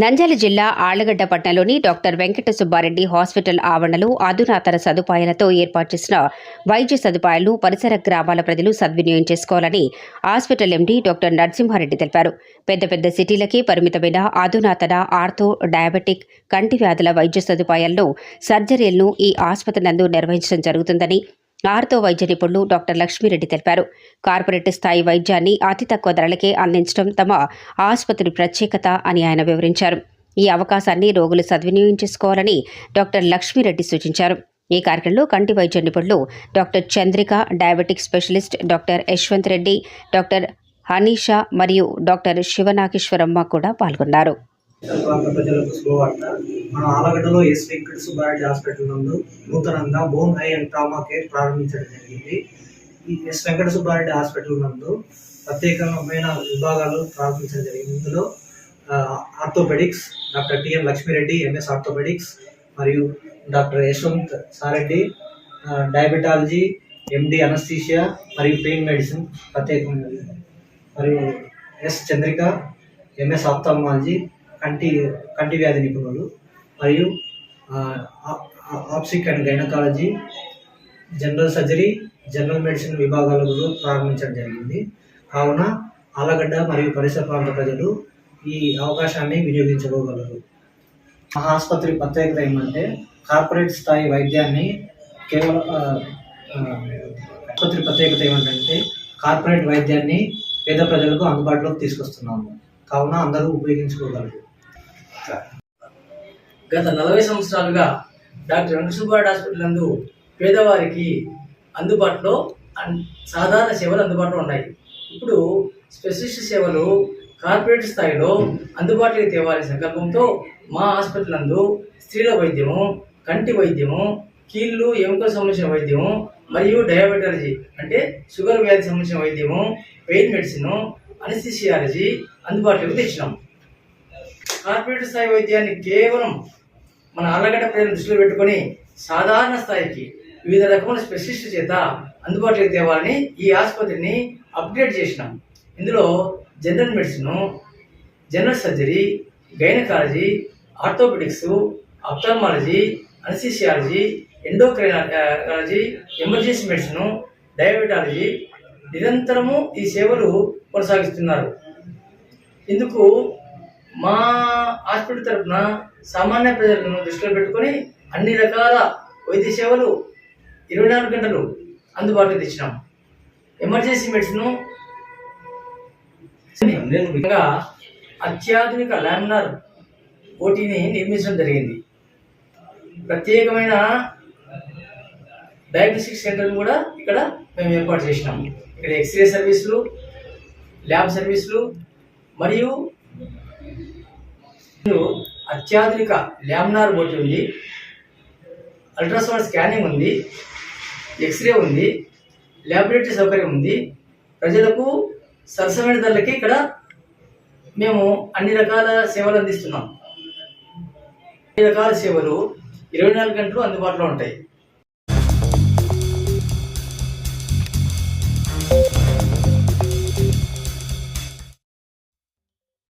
నంద్యాల జిల్లా ఆళ్ళగడ్డ పట్టణంలోని doctor Venkata Subbareddy hospital ఆవరణలో అధునాతన సదుపాయాలతో ఏర్పాటు చేసిన వైద్య సదుపాయాలను పరిసర గ్రామాల ప్రజలు సద్వినియోగం చేసుకోవాలని హాస్పిటల్ ఎండీ డాక్టర్ నరసింహారెడ్డి తెలిపారు. పెద్ద పెద్ద సిటీలకే పరిమితమైన అధునాతన ఆర్థో డయాబెటిక్ కంటి వ్యాధుల వైద్య సదుపాయాలను సర్జరీలను ఈ ఆసుపత్రి నందు నిర్వహించడం జరుగుతుందని ఆర్థో వైద్య నిపుణులు డాక్టర్ లక్ష్మీరెడ్డి తెలిపారు. కార్పొరేట్ స్థాయి వైద్యాన్ని అతి తక్కువ ధరలకే అందించడం తమ ఆసుపత్రి ప్రత్యేకత అని ఆయన వివరించారు. ఈ అవకాశాన్ని రోగులు సద్వినియోగం చేసుకోవాలని డాక్టర్ లక్ష్మీరెడ్డి సూచించారు. ఈ కార్యక్రమంలో కంటి వైద్య నిపుణులు doctor Chandrika diabetic specialist doctor Yashwant Reddy doctor Hanisha మరియు డాక్టర్ శివనాగేశ్వరమ్మ కూడా పాల్గొన్నారు. ప్రాంత ప్రజలకు శుభవార్త. మన ఆలగడ్డలో ఎస్ వెంకట సుబ్బారెడ్డి హాస్పిటల్ నందు నూతనంగా bone eye and trauma care ప్రారంభించడం జరిగింది. ఈ ఎస్ వెంకట సుబ్బారెడ్డి హాస్పిటల్ నందు ప్రత్యేకమైన విభాగాలు ప్రారంభించడం జరిగింది. ఇందులో orthopaedics doctor TM Lakshmi Reddy MS orthopaedics మరియు doctor Yashwanth Sareddy diabetology MD anaesthesia మరియు పెయిన్ మెడిసిన్ ప్రత్యేకమైనది మరియు ఎస్ చంద్రిక ఎంఎస్ ఆప్థాల్మాలజీ కంటి కంటి వ్యాధి నిపుణులు మరియు ఆప్సిక్ and gynaecology general surgery general medicine విభాగాలలో ప్రారంభించడం జరిగింది. కావున ఆలగడ్డ మరియు పరిసర ప్రాంత ప్రజలు ఈ అవకాశాన్ని వినియోగించుకోగలరు. మా ఆసుపత్రి ప్రత్యేకత ఏమంటే కార్పొరేట్ స్థాయి వైద్యాన్ని కేవలం ఆసుపత్రి ప్రత్యేకత ఏమిటంటే కార్పొరేట్ వైద్యాన్ని పేద ప్రజలకు అందుబాటులోకి తీసుకొస్తున్నాము. కావున అందరూ ఉపయోగించుకోగలరు. గత నలభై సంవత్సరాలుగా డాక్టర్ వెంకటసుబ్బారెడ్డి హాస్పిటల్ నందు పేదవారికి అందుబాటులో అన్- సాధారణ సేవలు అందుబాటులో ఉన్నాయి. ఇప్పుడు స్పెషలిస్ట్ సేవలు కార్పొరేట్ స్థాయిలో అందుబాటులోకి తేవాలి సంకల్పంతో మా హాస్పిటల్ నందు స్త్రీల వైద్యము కంటి వైద్యము కీళ్ళు ఎముకలకు సంబంధించిన వైద్యము మరియు డయాబెటాలజీ అంటే షుగర్ వ్యాధికి సంబంధించిన వైద్యము పెయిన్ మెడిసిన్ అనిస్థిషియాలజీ అందుబాటులోకి తెచ్చినాం. కార్పొరేట్ స్థాయి వైద్యాన్ని కేవలం మన అల్లగడ్డ ప్రజలను దృష్టిలో పెట్టుకొని సాధారణ స్థాయికి వివిధ రకముల స్పెషలిస్ట్ చేత అందుబాటులోకి తేవాలని ఈ ఆసుపత్రిని అప్గ్రేడ్ చేసినాం. ఇందులో general medicine general surgery gynaecology orthopaedics ophthalmology anaesthesiology endocrinology emergency medicine diabetology నిరంతరము ఈ సేవలు కొనసాగిస్తున్నారు. ఇందుకు మా హాస్పిటల్ తరఫున సామాన్య ప్రజలను దృష్టిలో పెట్టుకొని అన్ని రకాల వైద్య సేవలు ఇరవై నాలుగు గంటలు అందుబాటులో తెచ్చినాం. ఎమర్జెన్సీ మెడిసిన్ ఇంకా అత్యాధునిక లామినార్ ఓటీని నిర్మించడం జరిగింది. ప్రత్యేకమైన డయాగ్నోస్టిక్ సెంటర్ కూడా ఇక్కడ మేము ఏర్పాటు చేసినాము ఇక్కడ ఎక్స్రే సర్వీసులు ల్యాబ్ సర్వీసులు మరియు అత్యాధునిక ల్యామినార్ బోటి ఉంది. అల్ట్రాసౌండ్ స్కానింగ్ ఉంది. ఎక్స్రే ఉంది. ల్యాబొరేటరీ సౌకర్యం ఉంది. ప్రజలకు సరసమైన ధరలకి ఇక్కడ మేము అన్ని రకాల సేవలు అందిస్తున్నాం. అన్ని రకాల సేవలు ఇరవై నాలుగు గంటలు అందుబాటులో ఉంటాయి.